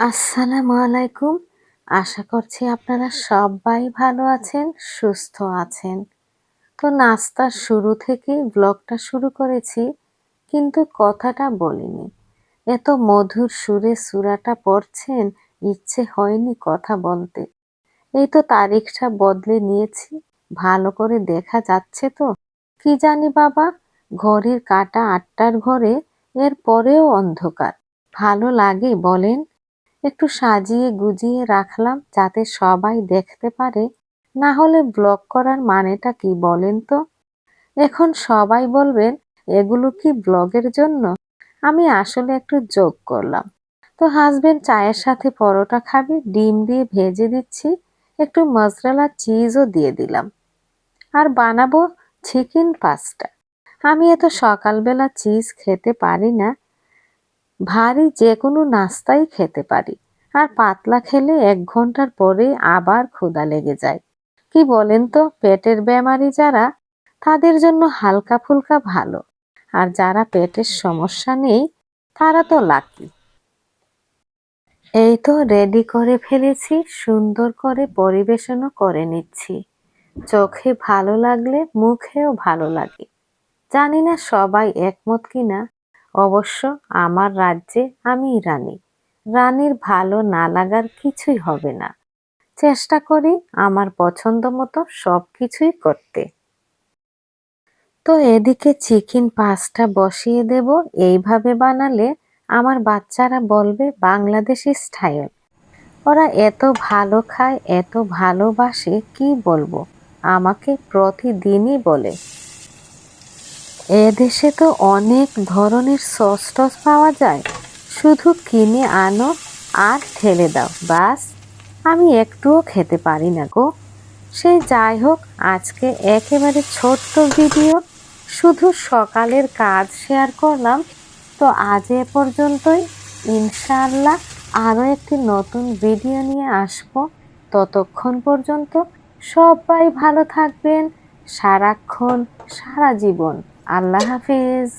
আসসালামু আলাইকুম। আশা করছি আপনারা সবাই ভালো আছেন, সুস্থ আছেন। তো নাস্তার শুরু থেকেই ব্লগটা শুরু করেছি, কিন্তু কথাটা বলিনি। এত মধুর সুরে সুরাটা পড়ছেন, ইচ্ছে হয়নি কথা বলতে। এই তো তারিখটা বদলে নিয়েছি, ভালো করে দেখা যাচ্ছে তো। কি জানি বাবা, ঘড়ির কাটা আটটার ঘরে, এর পরেও অন্ধকার। ভালো লাগে বলেন। একটু সাজিয়ে গুজিয়ে রাখলাম যাতে সবাই দেখতে পারে। না হলে ব্লগ করার মানেটা কি বলেন তো? এখন সবাই বলবেন, এগুলো কি ব্লগের জন্য? আমি আসলে একটু যোগ করলাম। তো হাজবেন্ড চায়ের সাথে পরোটা খাবে, ডিম দিয়ে ভেজে দিচ্ছি, একটু মশলা চিজও দিয়ে দিলাম। আর বানাবো চিকেন পাস্তা আমি এত সকালবেলা চিজ খেতে পারি না ভারী যে কোনো নাস্তাই খেতে পারি। আর পাতলা খেলে এক ঘণ্টার পরে আবার ক্ষুধা লেগে যায়। কি বলেন তো পেটের বেমারি যারা, তাদের জন্য হালকা ফুলকা ভালো। আর যারা পেটের সমস্যা নেই, তারা তো লাকি। এই তো রেডি করে ফেলেছি, সুন্দর করে পরিবেশনও করে নিচ্ছি। চোখে ভালো লাগলে মুখেও ভালো লাগে। জানি না সবাই একমত কিনা অবশ্য আমার রাজ্যে আমি রানী। রানীর ভালো না লাগার কিছুই হবে না। চেষ্টা করি আমার পছন্দ মতো সব কিছুই করতে। তো এদিকে চিকেন পাস্তা বসিয়ে দেব, এইভাবে বানালে আমার বাচ্চারা বলবে বাংলাদেশি স্টাইল। ওরা এত ভালো খায়, এত ভালোবাসে, কি বলব? আমাকে প্রতিদিনই বলে। এদেশে তো অনেক ধরনের সস টস পাওয়া যায়। শুধু কিনে আনো আর ঠেলে দাও, বাস। আমি একটুও খেতে পারি না গো। সে যাই হোক, আজকে একেবারে ছোট্ট ভিডিও। শুধু সকালের কাজ শেয়ার করলাম। তো আজ এ পর্যন্তই। ইনশাআল্লাহ আরও একটি নতুন ভিডিও নিয়ে আসব। ততক্ষণ পর্যন্ত সবাই ভালো থাকবেন, সারাক্ষণ, সারা জীবন। আল্লাহ হাফিজ।